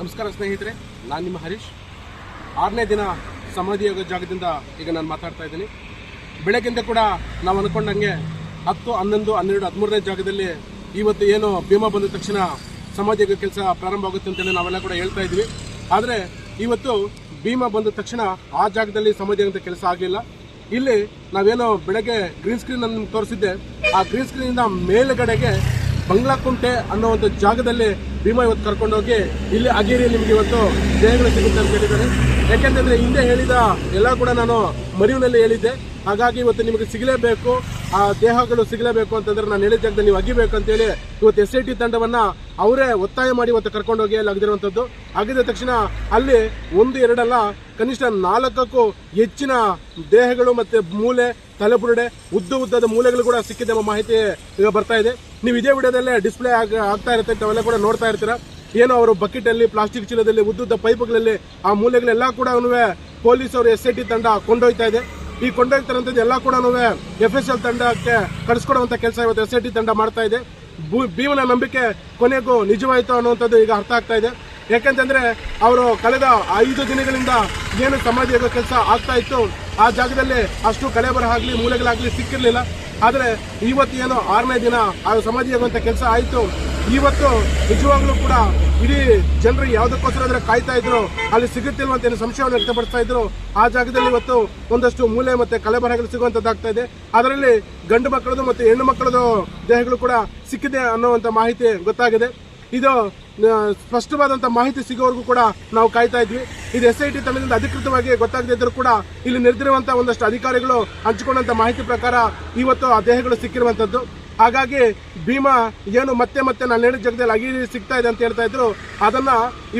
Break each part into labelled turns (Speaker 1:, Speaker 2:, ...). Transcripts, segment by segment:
Speaker 1: ನಮಸ್ಕಾರ ಸ್ನೇಹಿತರೆ, ನಾನು ನಿಮ್ಮ ಹರೀಶ್. ಆರನೇ ದಿನ ಸಮಾಧಿ ಯೋಗ ಜಾಗದಿಂದ ಈಗ ನಾನು ಮಾತಾಡ್ತಾ ಇದ್ದೀನಿ. ಬೆಳಗ್ಗಿಂದ ಕೂಡ ನಾವು ಅಂದ್ಕೊಂಡಂಗೆ ಹತ್ತು, ಹನ್ನೊಂದು, ಹನ್ನೆರಡು, ಹದಿಮೂರನೇ ಜಾಗದಲ್ಲಿ ಇವತ್ತು ಏನು ಭೀಮ ಬಂದ ತಕ್ಷಣ ಸಮಾಧಿ ಯೋಗ ಕೆಲಸ ಪ್ರಾರಂಭ ಆಗುತ್ತೆ ಅಂತೇಳಿ ನಾವೆಲ್ಲ ಕೂಡ ಹೇಳ್ತಾ ಇದ್ವಿ ಆದರೆ ಇವತ್ತು ಭೀಮ ಬಂದ ತಕ್ಷಣ ಆ ಜಾಗದಲ್ಲಿ ಸಮಾಧಿ ಯೋಗದ ಕೆಲಸ ಆಗಲಿಲ್ಲ. ಇಲ್ಲಿ ನಾವೇನೋ ಬೆಳಗ್ಗೆ ಗ್ರೀನ್ ಸ್ಕ್ರೀನ್ ಅನ್ನು ತೋರಿಸಿದ್ದೆ. ಆ ಗ್ರೀನ್ ಸ್ಕ್ರೀನಿಂದ ಮೇಲುಗಡೆಗೆ ಬಂಗ್ಲಾಕುಂಟೆ ಅನ್ನೋ ಒಂದು ಜಾಗದಲ್ಲಿ ಭೀಮಾ ಇವತ್ತು ಕರ್ಕೊಂಡೋಗಿ ಇಲ್ಲಿ ಅಗೇರಿ ನಿಮಗೆ ಇವತ್ತು ದೇಹಗಳು ಸಿಗುತ್ತೆ ಅಂತ ಹೇಳಿದ್ದಾರೆ. ಯಾಕೆಂತಂದ್ರೆ ಹಿಂದೆ ಹೇಳಿದ ಎಲ್ಲ ಕೂಡ ನಾನು ಮರಿವಿನಲ್ಲಿ ಹೇಳಿದ್ದೆ. ಹಾಗಾಗಿ ಇವತ್ತು ನಿಮಗೆ ಸಿಗಲೇಬೇಕು. ಆ ದೇಹಗಳು ಸಿಗಲೇಬೇಕು ಅಂತಂದ್ರೆ ನಾನು ಹೇಳಿದ ಜಾಗದಲ್ಲಿ ನೀವು ಅಗಿಬೇಕು ಅಂತೇಳಿ ಇವತ್ತು ಎಸ್ ಐ ಟಿ ತಂಡವನ್ನ ಅವರೇ ಒತ್ತಾಯ ಮಾಡಿ ಇವತ್ತು ಕರ್ಕೊಂಡೋಗಿ ಅಲ್ಲಿ ಅಗದಿರುವಂಥದ್ದು ಅಗಿದ ತಕ್ಷಣ ಅಲ್ಲಿ ಒಂದು, ಎರಡಲ್ಲ, ಕನಿಷ್ಠ ನಾಲ್ಕಕ್ಕೂ ಹೆಚ್ಚಿನ ದೇಹಗಳು ಮತ್ತೆ ಮೂಲೆ, ತಲೆಬುರುಡೆ, ಉದ್ದ ಉದ್ದದ ಮೂಲೆಗಳು ಕೂಡ ಸಿಕ್ಕಿದೆ ಎಂಬ ಮಾಹಿತಿ ಈಗ ಬರ್ತಾ ಇದೆ. ನೀವು ಇದೇ ವಿಡಿಯೋದಲ್ಲೇ ಡಿಸ್ಪ್ಲೇ ಆಗ ಆಗ್ತಾ ಇರುತ್ತೆ ತಾವೆಲ್ಲ ಕೂಡ ನೋಡ್ತಾ ಇರ್ತೀರಾ. ಏನೋ ಅವರು ಬಕೆಟ್ ಅಲ್ಲಿ ಪ್ಲಾಸ್ಟಿಕ್ ಚೀಲದಲ್ಲಿ ಉದ್ದುದ್ದ ಪೈಪ್ಗಳಲ್ಲಿ ಆ ಮೂಲೆಗಳೆಲ್ಲ ಕೂಡ ಪೊಲೀಸ್ ಅವರು ಎಸ್ ಐ ಟಿ ತಂಡ ಕೊಂಡೊಯ್ತಾ ಇದೆ. ಈ ಕೊಂಡೊಯ್ತಾರಂಥದ್ದು ಎಲ್ಲ ಕೂಡ ಎಫ್ ಎಸ್ ಎಲ್ ತಂಡಕ್ಕೆ ಕಳಿಸ್ಕೊಡುವಂಥ ಕೆಲಸ ಇವತ್ತು ಎಸ್ ಐ ಟಿ ತಂಡ ಮಾಡ್ತಾ ಇದೆ. ಭೀಮನ ನಂಬಿಕೆ ಕೊನೆಗೂ ನಿಜವಾಯಿತು ಅನ್ನುವಂಥದ್ದು ಈಗ ಅರ್ಥ ಆಗ್ತಾ ಇದೆ. ಯಾಕಂತಂದ್ರೆ ಅವರು ಕಳೆದ ಐದು ದಿನಗಳಿಂದ ಏನು ಸಮಾಜ ಕೆಲಸ ಆಗ್ತಾ ಇತ್ತು. ಆ ಜಾಗದಲ್ಲಿ ಅಷ್ಟು ಕಳೆ ಮೂಲೆಗಳಾಗಲಿ ಸಿಕ್ಕಿರಲಿಲ್ಲ ಮೂಲೆಗಳಾಗ್ಲಿ ಸಿಕ್ಕಿರ್ಲಿಲ್ಲ. ಆದ್ರೆ ಇವತ್ತು ಏನು ಆರನೇ ದಿನ ಆ ಸಮಾಧಿ ಅಂತ ಕೆಲಸ ಆಯ್ತು. ಇವತ್ತು ನಿಜವಾಗ್ಲೂ ಕೂಡ ಇಡೀ ಜನರು ಯಾವುದಕ್ಕೋಸ್ಕರ ಅಂದ್ರೆ ಕಾಯ್ತಾ ಇದ್ರು, ಅಲ್ಲಿ ಸಿಗುತ್ತಿಲ್ವ ಅಂತ ಏನು ಸಂಶಯವನ್ನು ವ್ಯಕ್ತಪಡಿಸ್ತಾ ಇದ್ರು, ಆ ಜಾಗದಲ್ಲಿ ಇವತ್ತು ಒಂದಷ್ಟು ಮೂಲೆ ಮತ್ತೆ ಕಲೆಬರಗಳು ಸಿಗುವಂತದ್ದಾಗ್ತಾ ಇದೆ. ಅದರಲ್ಲಿ ಗಂಡು ಮಕ್ಕಳದು ಮತ್ತು ಹೆಣ್ಣು ಮಕ್ಕಳದು ದೇಹಗಳು ಕೂಡ ಸಿಕ್ಕಿದೆ ಅನ್ನುವಂತ ಮಾಹಿತಿ ಗೊತ್ತಾಗಿದೆ. ಇದು ಸ್ಪಷ್ಟವಾದಂತ ಮಾಹಿತಿ ಸಿಗೋವರೆಗೂ ಕೂಡ ನಾವು ಕಾಯ್ತಾ ಇದ್ವಿ. ಇದು ಎಸ್ ಐ ಟಿ ತಂಡದಿಂದ ಅಧಿಕೃತವಾಗಿ ಗೊತ್ತಾಗದೇ ಇದ್ರೂ ಕೂಡ ಇಲ್ಲಿ ನಿರ್ದಿರುವಂತ ಒಂದಷ್ಟು ಅಧಿಕಾರಿಗಳು ಹಂಚಿಕೊಂಡಂತ ಮಾಹಿತಿ ಪ್ರಕಾರ ಇವತ್ತು ಆ ದೇಹಗಳು ಸಿಕ್ಕಿರುವಂತದ್ದು. ಹಾಗಾಗಿ ಭೀಮಾ ಏನು ಮತ್ತೆ ಮತ್ತೆ ನಾನು ಹೇಳಿದ ಜಾಗದಲ್ಲಿ ಅಗಿ ಸಿಗ್ತಾ ಇದೆ ಅಂತ ಹೇಳ್ತಾ ಇದ್ರು. ಅದನ್ನ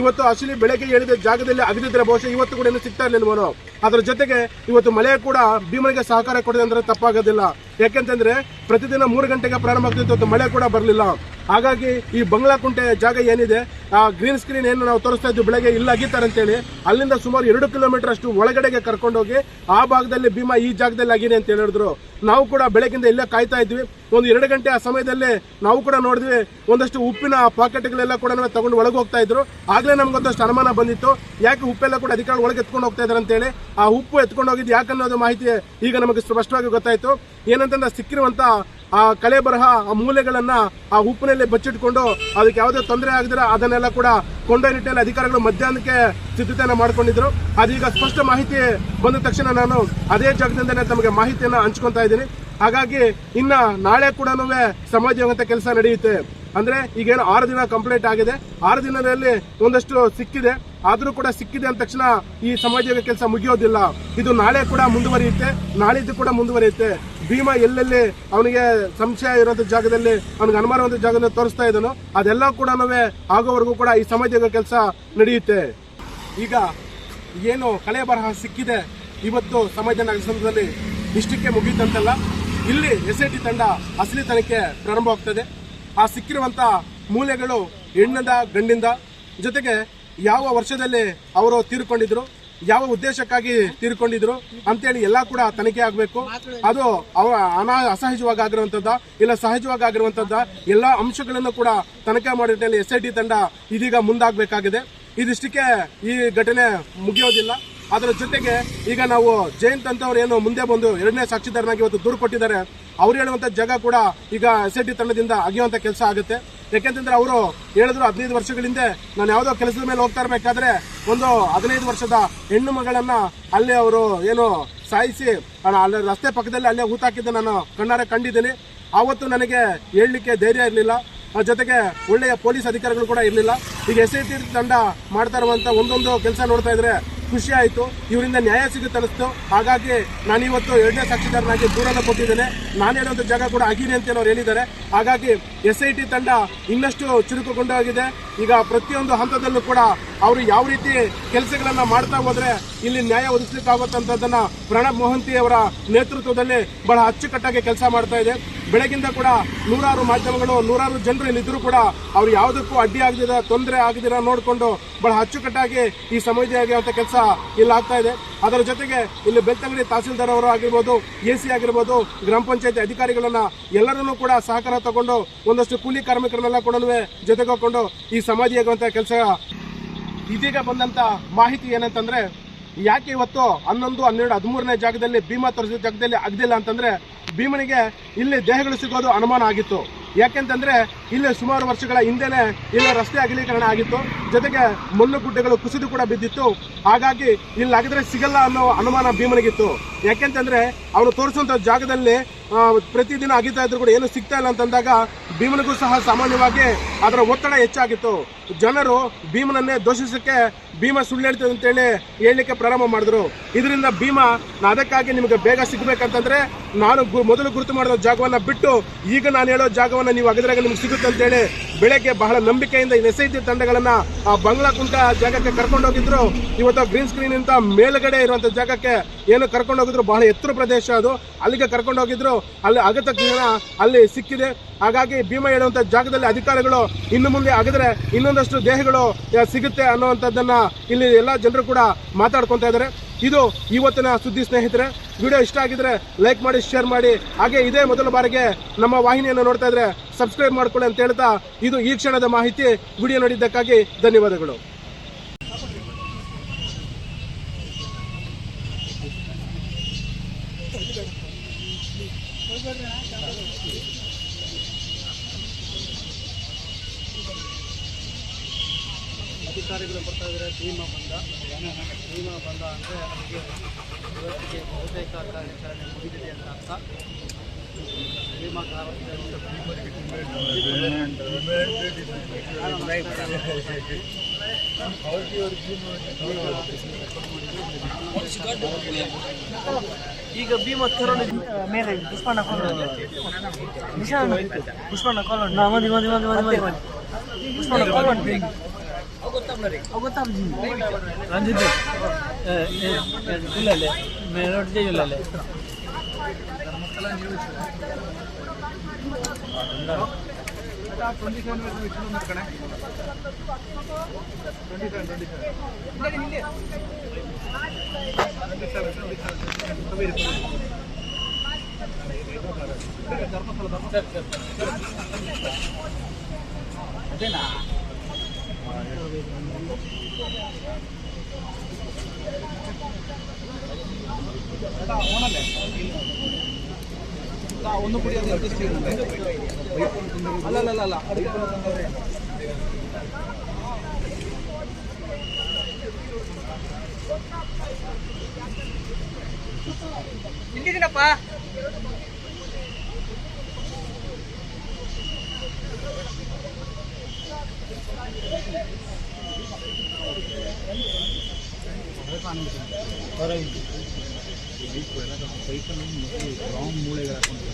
Speaker 1: ಇವತ್ತು ಅಸಲಿ ಬೆಳಗ್ಗೆ ಹೇಳಿದ ಜಾಗದಲ್ಲಿ ಅಗದಿದ್ರೆ ಬಹುಶಃ ಇವತ್ತು ಕೂಡ ಏನು ಸಿಗ್ತಾ ಇರಲಿಲ್ಲ ಅದರ ಜೊತೆಗೆ ಇವತ್ತು ಮಳೆ ಕೂಡ ಭೀಮನಿಗೆ ಸಹಕಾರ ಕೊಡಿದೆ ಅಂದ್ರೆ ತಪ್ಪಾಗೋದಿಲ್ಲ. ಯಾಕೆಂತಂದ್ರೆ ಪ್ರತಿದಿನ ಮೂರು ಗಂಟೆಗೆ ಪ್ರಾರಂಭ ಆಗ್ತಿತ್ತು ಮಳೆ ಕೂಡ ಬರಲಿಲ್ಲ. ಹಾಗಾಗಿ ಈ ಬಂಗ್ಲಾಕುಂಟೆ ಜಾಗ ಏನಿದೆ, ಆ ಗ್ರೀನ್ ಸ್ಕ್ರೀನ್ ಏನು ನಾವು ತೋರಿಸ್ತಾ ಇದ್ವಿ, ಬೆಳಗ್ಗೆ ಇಲ್ಲ ಆಗಿತ್ತಾರೆ ಅಂತೇಳಿ, ಅಲ್ಲಿಂದ ಸುಮಾರು ಎರಡು ಕಿಲೋಮೀಟರ್ ಅಷ್ಟು ಒಳಗಡೆಗೆ ಕರ್ಕೊಂಡೋಗಿ ಆ ಭಾಗದಲ್ಲಿ ಭೀಮಾ ಈ ಜಾಗದಲ್ಲಿ ಆಗಿದೆ ಅಂತ ಹೇಳಿದ್ರು. ನಾವು ಕೂಡ ಬೆಳಗಿಂದ ಇಲ್ಲೇ ಕಾಯ್ತಾ ಇದ್ವಿ. ಒಂದು ಎರಡು ಗಂಟೆ ಆ ಸಮಯದಲ್ಲಿ ನಾವು ಕೂಡ ನೋಡಿದ್ವಿ, ಒಂದಷ್ಟು ಉಪ್ಪಿನ ಪಾಕೆಟ್ಗಳೆಲ್ಲ ಕೂಡ ತಗೊಂಡು ಒಳಗೆ ಹೋಗ್ತಾ ಇದ್ರು. ಆಗ್ಲೇ ನಮ್ಗೊಂದಷ್ಟು ಅನುಮಾನ ಬಂದಿತ್ತು. ಯಾಕೆ ಉಪ್ಪೆಲ್ಲ ಕೂಡ ಅಧಿಕಾರಿ ಒಳಗೆ ಎತ್ಕೊಂಡು ಹೋಗ್ತಾ ಇದಾರೆ ಅಂತೇಳಿ, ಆ ಉಪ್ಪು ಎತ್ಕೊಂಡು ಹೋಗಿದ್ದು ಯಾಕನ್ನೋದು ಮಾಹಿತಿ ಈಗ ನಮಗೆ ಸ್ಪಷ್ಟವಾಗಿ ಗೊತ್ತಾಯಿತು. ಗೊತ್ತಾಯ್ತು ಏನಂತಂದ್ರೆ ಸಿಕ್ಕಿರುವಂತ ಆ ಕಲೆ ಬರಹ, ಆ ಮೂಲೆಗಳನ್ನ ಆ ಉಪ್ಪಿನಲ್ಲಿ ಬಚ್ಚಿಟ್ಕೊಂಡು ಅದಕ್ಕೆ ಯಾವುದೇ ತೊಂದರೆ ಆಗದಿರ ಅದನ್ನೆಲ್ಲ ಕೂಡ ಕೊಂಡೊಯ್ಯ ನಿಟ್ಟಿನಲ್ಲಿ ಅಧಿಕಾರಿಗಳು ಮಧ್ಯಾಹ್ನಕ್ಕೆ ಸಿದ್ಧತೆಯನ್ನು ಮಾಡ್ಕೊಂಡಿದ್ರು. ಅದೀಗ ಸ್ಪಷ್ಟ ಮಾಹಿತಿ ಬಂದ ತಕ್ಷಣ ನಾನು ಅದೇ ಜಾಗದಿಂದಲೇ ತಮಗೆ ಮಾಹಿತಿಯನ್ನ ಹಂಚ್ಕೊತಾ ಇದ್ದೀನಿ. ಹಾಗಾಗಿ ಇನ್ನ ನಾಳೆ ಕೂಡ ಸಮಾಜ ಯೋಗಂತ ಕೆಲಸ ನಡೆಯುತ್ತೆ. ಅಂದ್ರೆ ಈಗೇನು ಆರು ದಿನ ಕಂಪ್ಲೀಟ್ ಆಗಿದೆ. ಆರು ದಿನದಲ್ಲಿ ಒಂದಷ್ಟು ಸಿಕ್ಕಿದೆ. ಆದ್ರೂ ಕೂಡ ಸಿಕ್ಕಿದೆ ಅಂದ ತಕ್ಷಣ ಈ ಸಮಾಜದ ಕೆಲಸ ಮುಗಿಯೋದಿಲ್ಲ. ಇದು ನಾಳೆ ಕೂಡ ಮುಂದುವರಿಯುತ್ತೆ. ನಾಳಿದ್ದು ಕೂಡ ಮುಂದುವರಿಯುತ್ತೆ. ಭೀಮಾ ಎಲ್ಲೆಲ್ಲಿ ಅವನಿಗೆ ಸಂಶಯ ಇರೋಂಥ ಜಾಗದಲ್ಲಿ, ಅವನಿಗೆ ಅನುಮಾನ ಒಂದು ಜಾಗದಲ್ಲಿ ತೋರಿಸ್ತಾ ಇದ್ದಾನೋ, ಅದೆಲ್ಲ ಕೂಡ ಆಗೋವರೆಗೂ ಕೂಡ ಈ ಸಮಾಜ ಕೆಲಸ ನಡೆಯುತ್ತೆ. ಈಗ ಏನು ಕಳೆ ಬರಹ ಸಿಕ್ಕಿದೆ ಇವತ್ತು ಸಮಾಜ ನಗರದಲ್ಲಿ ಇಷ್ಟಕ್ಕೆ ಮುಗಿಯುತ್ತಂತಲ್ಲ ಇಲ್ಲಿ ಎಸ್ ಐ ಟಿ ತಂಡ ಅಸಲಿ ತನಿಖೆ ಪ್ರಾರಂಭವಾಗ್ತದೆ. ಆ ಸಿಕ್ಕಿರುವಂಥ ಮೂಲೆಗಳು ಹೆಣ್ಣಿಂದ ಗಂಡಿಂದ. ಜೊತೆಗೆ ಯಾವ ವರ್ಷದಲ್ಲಿ ಅವರು ತೀರ್ಕೊಂಡಿದ್ರು, ಯಾವ ಉದ್ದೇಶಕ್ಕಾಗಿ ತೀರ್ಕೊಂಡಿದ್ರು ಅಂತೇಳಿ ಎಲ್ಲಾ ಕೂಡ ತನಿಖೆ ಆಗಬೇಕು. ಅದು ಅವರ ಅನಾ ಅಸಹಜವಾಗಿ ಆಗಿರುವಂತದ್ದ, ಇಲ್ಲ ಸಹಜವಾಗಿ ಆಗಿರುವಂತದ್ದ ಎಲ್ಲಾ ಅಂಶಗಳನ್ನು ಕೂಡ ತನಿಖೆ ಮಾಡಿದ ಎಸ್ ಐ ಟಿ ತಂಡ ಇದೀಗ ಮುಂದಾಗಬೇಕಾಗಿದೆ. ಇದಿಷ್ಟಕ್ಕೆ ಈ ಘಟನೆ ಮುಗಿಯೋದಿಲ್ಲ. ಅದರ ಜೊತೆಗೆ ಈಗ ನಾವು ಜಯಂತ್ ಅಂತವ್ರು ಏನು ಮುಂದೆ ಬಂದು ಎರಡನೇ ಸಾಕ್ಷಿದಾರನಾಗಿ ಇವತ್ತು ದೂರು ಕೊಟ್ಟಿದ್ದಾರೆ. ಅವ್ರು ಹೇಳುವಂತ ಜಾಗ ಕೂಡ ಈಗ ಎಸ್ ಐ ಟಿ ತಂಡದಿಂದ ಅಗಿಯುವಂತ ಕೆಲಸ ಆಗುತ್ತೆ. ಯಾಕೆಂತಂದ್ರೆ ಅವರು ಹೇಳಿದ್ರು ಹದಿನೈದು ವರ್ಷಗಳಿಂದ ನಾನು ಯಾವುದೋ ಕೆಲಸದ ಮೇಲೆ ಹೋಗ್ತಾ ಇರಬೇಕಾದ್ರೆ ಒಂದು ಹದಿನೈದು ವರ್ಷದ ಹೆಣ್ಣು ಮಗಳನ್ನ ಅಲ್ಲಿ ಅವರು ಏನು ಸಾಯಿಸಿ ಅಲ್ಲ, ರಸ್ತೆ ಪಕ್ಕದಲ್ಲಿ ಅಲ್ಲೇ ಹೂತಾಕಿದ್ದು ನಾನು ಕಣ್ಣಾರೆ ಕಂಡಿದ್ದೀನಿ. ಆವತ್ತು ನನಗೆ ಹೇಳಲಿಕ್ಕೆ ಧೈರ್ಯ ಇರಲಿಲ್ಲ. ಜೊತೆಗೆ ಒಳ್ಳೆಯ ಪೊಲೀಸ್ ಅಧಿಕಾರಿಗಳು ಕೂಡ ಇರಲಿಲ್ಲ. ಈಗ ಎಸ್ ಐ ಟಿ ತಂಡ ಮಾಡ್ತಾ ಇರುವಂತ ಒಂದೊಂದು ಕೆಲಸ ನೋಡ್ತಾ ಇದ್ರೆ ಖುಷಿ ಆಯಿತು. ಇವರಿಂದ ನ್ಯಾಯ ಸಿಗುತ್ತೆ ಅನಿಸ್ತು ಹಾಗಾಗಿ ನಾನು ಇವತ್ತು ಎರಡನೇ ಸಾಕ್ಷಿದಾರನಾಗಿ ದೂರನ ಕೊಟ್ಟಿದ್ದೇನೆ. ನಾನು ಹೇಳುವಂತ ಜಾಗ ಕೂಡ ಆಗಿದೆ ಅಂತ ಅವ್ರು ಹೇಳಿದ್ದಾರೆ. ಹಾಗಾಗಿ ಎಸ್ ಐ ಟಿ ತಂಡ ಇನ್ನಷ್ಟು ಚುರುಕುಗೊಂಡಾಗಿದೆ ಈಗ ಪ್ರತಿಯೊಂದು ಹಂತದಲ್ಲೂ ಕೂಡ ಅವರು ಯಾವ ರೀತಿ ಕೆಲಸಗಳನ್ನ ಮಾಡ್ತಾ ಹೋದ್ರೆ ಇಲ್ಲಿ ನ್ಯಾಯ ಒದಗಿಸಲಿಕ್ಕಾಗುತ್ತಂತದನ್ನ ಪ್ರಣಬ್ ಮೊಹಂತಿ ಅವರ ನೇತೃತ್ವದಲ್ಲಿ ಬಹಳ ಅಚ್ಚುಕಟ್ಟಾಗಿ ಕೆಲಸ ಮಾಡ್ತಾ ಇದೆ. ಬೆಳಗಿಂದ ಕೂಡ ನೂರಾರು ಮಾಧ್ಯಮಗಳು, ನೂರಾರು ಜನರು ಇಲ್ಲಿದ್ದರೂ ಕೂಡ ಅವ್ರು ಯಾವುದಕ್ಕೂ ಅಡ್ಡಿ ಆಗದಿರ ತೊಂದರೆ ಆಗದಿರ ನೋಡಿಕೊಂಡು ಬಹಳ ಅಚ್ಚುಕಟ್ಟಾಗಿ ಈ ಅಂತ ಕೆಲಸ ಇಲ್ಲಿ ಆಗ್ತಾ ಇದೆ. ಅದರ ಜೊತೆಗೆ ಇಲ್ಲಿ ಬೆಳ್ತಂಗಡಿ ತಹಸೀಲ್ದಾರ್ ಅವರು ಆಗಿರ್ಬೋದು, ಎ ಸಿ ಆಗಿರ್ಬೋದು, ಗ್ರಾಮ ಪಂಚಾಯತಿ ಅಧಿಕಾರಿಗಳನ್ನ ಎಲ್ಲರನ್ನೂ ಕೂಡ ಸಹಕಾರ ತಗೊಂಡು ಒಂದಷ್ಟು ಕೂಲಿ ಕಾರ್ಮಿಕರನ್ನೆಲ್ಲ ಕೂಡ ಜೊತೆಗೆ ಹಾಕೊಂಡು ಈ ಸಮಾಧಿಯಾಗುವಂಥ ಕೆಲಸ. ಇದೀಗ ಬಂದಂತ ಮಾಹಿತಿ ಏನಂತಂದ್ರೆ, ಯಾಕೆ ಇವತ್ತು ಹನ್ನೊಂದು, ಹನ್ನೆರಡು, ಹದಿಮೂರನೇ ಜಾಗದಲ್ಲಿ ಭೀಮಾ ತೋರಿಸಿದ ಜಾಗದಲ್ಲಿ ಆಗದಿಲ್ಲ ಅಂತಂದ್ರೆ ಭೀಮನಿಗೆ ಇಲ್ಲಿ ದೇಹಗಳು ಸಿಗೋದು ಅನುಮಾನ ಆಗಿತ್ತು. ಯಾಕೆಂತಂದ್ರೆ ಇಲ್ಲಿ ಸುಮಾರು ವರ್ಷಗಳ ಹಿಂದೆನೆ ಇಲ್ಲ ರಸ್ತೆ ಅಗಲೀಕರಣ ಆಗಿತ್ತು. ಜೊತೆಗೆ ಮುಳ್ಳು ಗುಡ್ಡೆಗಳು ಕುಸಿದು ಕೂಡ ಬಿದ್ದಿತ್ತು. ಹಾಗಾಗಿ ಇಲ್ಲಿ ಆಗಿದ್ರೆ ಸಿಗಲ್ಲ ಅನ್ನೋ ಅನುಮಾನ ಭೀಮನಿಗಿತ್ತು. ಯಾಕೆಂತಂದ್ರೆ ಅವನು ತೋರಿಸುವಂತ ಜಾಗದಲ್ಲಿ ಪ್ರತಿದಿನ ಅಗಿತಾ ಇದ್ರು ಕೂಡ ಏನು ಸಿಗ್ತಾ ಇಲ್ಲ ಅಂತಂದಾಗ ಭೀಮನಿಗೂ ಸಹ ಸಾಮಾನ್ಯವಾಗಿ ಅದರ ಒತ್ತಡ ಹೆಚ್ಚಾಗಿತ್ತು. ಜನರು ಭೀಮನನ್ನೇ ದೋಷಿಸಕ್ಕೆ ಭೀಮ ಸುಳ್ಳು ಹೇಳ್ತದೆ ಅಂತೇಳಿ ಹೇಳಲಿಕ್ಕೆ ಪ್ರಾರಂಭ ಮಾಡಿದ್ರು. ಇದರಿಂದ ಭೀಮ ಅದಕ್ಕಾಗಿ ನಿಮಗೆ ಬೇಗ ಸಿಗ್ಬೇಕಂತಂದ್ರೆ ನಾನು ಮೊದಲು ಗುರುತು ಮಾಡಿದ ಜಾಗವನ್ನ ಬಿಟ್ಟು ಈಗ ನಾನು ಹೇಳೋ ಜಾಗವನ್ನ ನೀವು ಅಗದ್ರಾಗ ನಿಮ್ಗೆ ಸಿಗುತ್ತೆ ಅಂತೇಳಿ ಬೆಳಗ್ಗೆ ಬಹಳ ನಂಬಿಕೆಯಿಂದ ಎಸ್ ಐ ಟಿ ತಂಡಗಳನ್ನ ಆ ಬಂಗ್ಲಾ ಕುಂಟ ಜಾಗಕ್ಕೆ ಕರ್ಕೊಂಡೋಗಿದ್ರು ಇವತ್ತು ಗ್ರೀನ್ ಸ್ಕ್ರೀನ್ ಅಂತ ಮೇಲ್ಗಡೆ ಇರುವಂತ ಜಾಗಕ್ಕೆ ಏನು ಕರ್ಕೊಂಡೋಗಿದ್ರು ಬಹಳ ಎತ್ತರ ಪ್ರದೇಶ ಅದು. ಅಲ್ಲಿಗೆ ಕರ್ಕೊಂಡೋಗಿದ್ರು ಅಲ್ಲಿ ಅಗತ್ಯ ಜ್ಞಾನ ಅಲ್ಲಿ ಸಿಕ್ಕಿದೆ. ಹಾಗಾಗಿ ಭೀಮ ಹೇಳುವಂಥ ಜಾಗದಲ್ಲಿ ಅಧಿಕಾರಿಗಳು ಇನ್ನು ಮುಂದೆ ಆಗದ್ರೆ ಇನ್ನೊಂದಷ್ಟು ದೇಹಗಳು ಸಿಗುತ್ತೆ ಅನ್ನುವಂಥದ್ದನ್ನು ಇಲ್ಲಿ ಎಲ್ಲ ಜನರು ಕೂಡ ಮಾತಾಡ್ಕೊತಾ ಇದ್ದಾರೆ. ಇದು ಇವತ್ತಿನ ಸುದ್ದಿ ಸ್ನೇಹಿತರೆ. ವಿಡಿಯೋ ಇಷ್ಟ ಆಗಿದ್ರೆ ಲೈಕ್ ಮಾಡಿ, ಶೇರ್ ಮಾಡಿ. ಹಾಗೆ ಇದೇ ಮೊದಲ ಬಾರಿಗೆ ನಮ್ಮ ವಾಹಿನಿಯನ್ನು ನೋಡ್ತಾ ಇದ್ರೆ ಸಬ್ಸ್ಕ್ರೈಬ್ ಮಾಡ್ಕೊಳ್ಳಿ ಅಂತ ಹೇಳ್ತಾ ಇದು ಈ ಕ್ಷಣದ ಮಾಹಿತಿ. ವಿಡಿಯೋ ನೋಡಿದ್ದಕ್ಕಾಗಿ ಧನ್ಯವಾದಗಳು.
Speaker 2: ಅಧಿಕಾರಿಗಳು ಬರ್ತಾ ಇದ್ದಾರೆ ಭೀಮಾ ಬಂದ. ಭೀಮಾ ಬಂದ ಅಂದರೆ ನಮಗೆ ಇವತ್ತಿಗೆ ಬಹುತೇಕ ಕಾರ್ಯಾಚರಣೆ ಮುಗಿದಿದೆ ಅಂತ ಅರ್ಥ. ಭೀಮ ಈಗ ಭೀಮ ತರುಣ ಮೇಲೆ ಪುಷ್ಪಣ್ಣ ಕಾಲ್ ನಿಶಾನ್ ಪುಷ್ಪಣ್ಣ ಕಾಲ್ ಮದಿ ಮದಿ ಮದಿ ಮದಿ ಮದಿ ಪುಷ್ಪಣ್ಣ ಕಾಲ್ ಮಾಡಿ ರಂಜಿತ್ ಇಲ್ಲಲ್ಲೇ ಮೇಲೋಟ್ ಇಲ್ಲಲ್ಲೇ ಅದೇನಾ ಒಂದು ಕುಡಿ ಅದು ಎಷ್ಟು ಕಾನೂನು ಹೊರಗಿದೆ ಪೈಪನ್ನು ಗ್ರೌಂಡ್ ಮೂಳೆಗೆ ಹಾಕೊಂಡು